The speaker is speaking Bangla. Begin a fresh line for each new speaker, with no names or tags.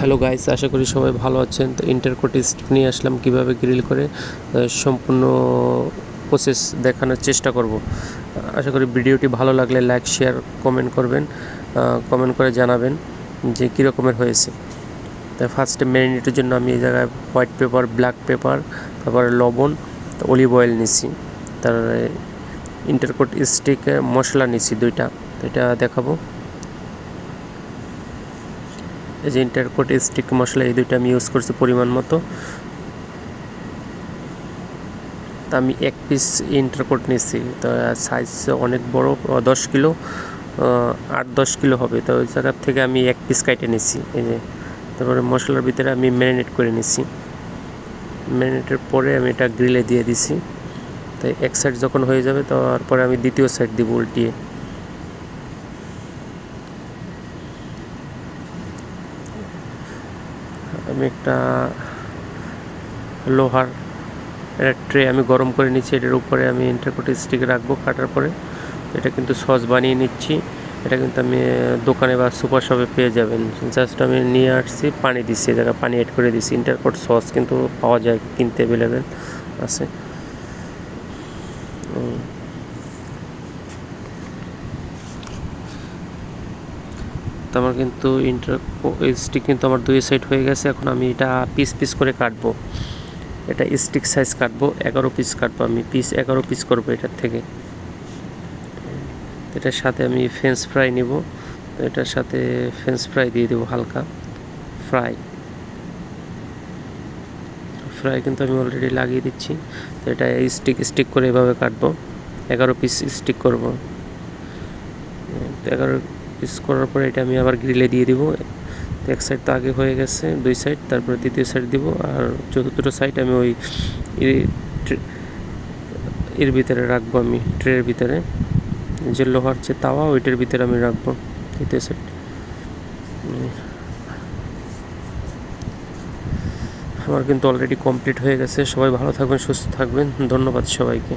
হ্যালো গাইস আশা করি সবাই ভালো আছেন। তো ইন্টারকোট স্টিক নিয়ে আসলাম কীভাবে গ্রিল করে সম্পূর্ণ প্রসেস দেখানোর চেষ্টা করব। আশা করি ভিডিওটি ভালো লাগলে লাইক শেয়ার কমেন্ট করবেন কমেন্ট করে জানাবেন যে কী রকমের হয়েছে। তো ফার্স্টে ম্যারিনেটের জন্য আমি এই জায়গায় হোয়াইট পেপার ব্ল্যাক পেপার তারপরে লবণ অলিভ অয়েল নিছি। তারপরে ইন্টারকোট স্টিক মশলা নিছি দুইটা। এটা দেখাবো। এই যে ইন্টারকোট স্টিক মশলা, এই দুইটা আমি ইউজ করছি পরিমাণ মতো। তা আমি এক পিস ইন্টারকোট নিচ্ছি তো সাইজ অনেক বড় দশ কিলো আট, দশ কিলো হবে। তো ওই জায়গার থেকে আমি এক পিস কাইটে নিচ্ছি এই যে, তারপরে মশলার ভিতরে আমি ম্যারিনেট করে নিচ্ছি ম্যারিনেটের পরে আমি এটা গ্রিলে দিয়ে দিছি। তো এক সাইড যখন হয়ে যাবে, তারপরে আমি দ্বিতীয় সাইড দিব উল্টিয়ে। আমি একটা লোহার একটা ট্রে আমি গরম করে নিচ্ছি, এটার উপরে আমি ইন্টারকোট স্টিক রাখব কাটার পরে। এটা কিন্তু সস বানিয়ে নিচ্ছি, এটা কিন্তু আমি দোকানে বা সুপার শপে পেয়ে যাবেন। জাস্ট আমি নিয়ে আসছি, পানি দিচ্ছি জায়গায় পানি অ্যাড করে দিচ্ছি। ইন্টারকোট সস কিন্তু পাওয়া যায়, কিনতে অ্যাভেলেবেল আছে। তো আমার কিন্তু ইন্টার স্টিক কিন্তু আমার দুই সাইড হয়ে গেছে। এখন আমি এটা পিস পিস করে কাটবো। এটা স্টিক সাইজ কাটবো। এগারো পিস কাটবো আমি। পিস এগারো পিস করব এটার থেকে। এটার সাথে আমি ফ্রেঞ্চ ফ্রাই নিব। তো এটার সাথে ফ্রেঞ্চ ফ্রাই দিয়ে দেবো হালকা। ফ্রাই ফ্রাই কিন্তু আমি অলরেডি লাগিয়ে দিচ্ছি। তো এটা স্টিক স্টিক করে এভাবে কাটবো। এগারো পিস স্টিক করব। এগারো পিস করার পরে এটা আমি আবার গ্রিলে দিয়ে দিব। এক সাইড তো আগে হয়ে গেছে, দুই সাইড তারপরে দ্বিতীয় সাইড দিব। আর চতুর্থ সাইড আমি ওই এর ভিতরে রাখব আমি ট্রের ভিতরে। যে লোহার যে তাওয়া, ওইটার ভিতরে আমি রাখব দ্বিতীয় সাইড আমার কিন্তু অলরেডি কমপ্লিট হয়ে গেছে। সবাই ভালো থাকবেন, সুস্থ থাকবেন। ধন্যবাদ সবাইকে।